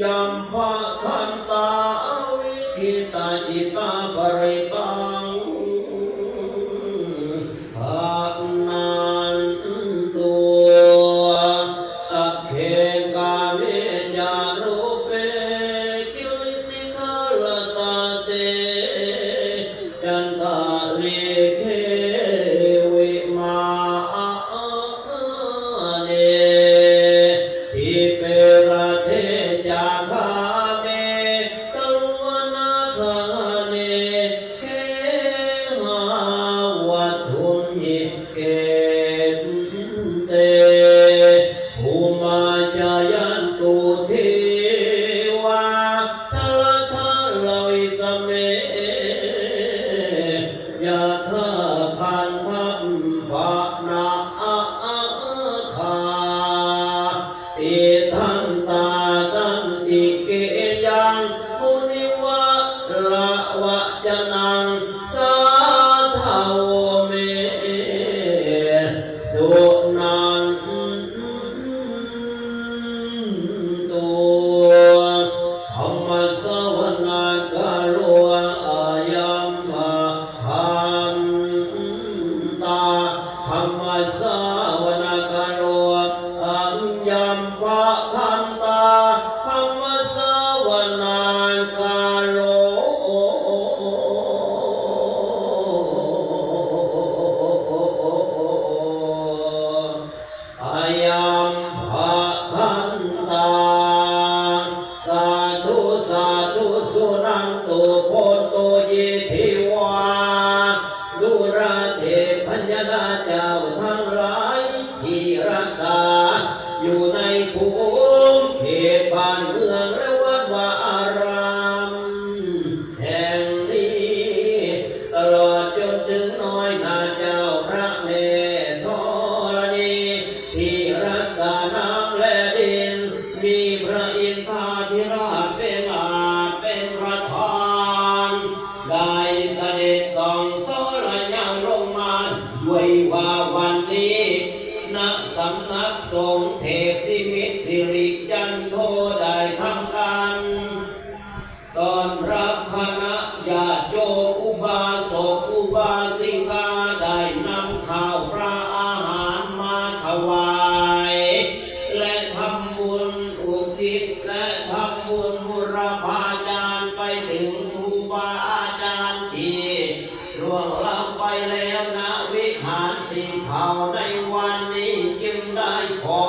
ยัมภะคันตาวิคิตาจิตาปริตังภานันตุสัพเพกาเมจารุเปกิลิสิกาลตาเตยันตาเลเค อะอะคาอิทันตาตันติเก ทันตาธรรมสวนากาโลอายัมภะคันตาสาธุสาธุสุนันตุโพตุ พระอินทราธิราชเป็นอาเป็นประธานได้เสด็จส่องโซลยังลงมาด้วยว่าวันนี้ณสำนักสงฆ์เทพนิมิตสิริจันโทได้ทำการตอนรับคณะญาติโยมอุบาสกอุบาสิ วันนี้จึงได้ขอ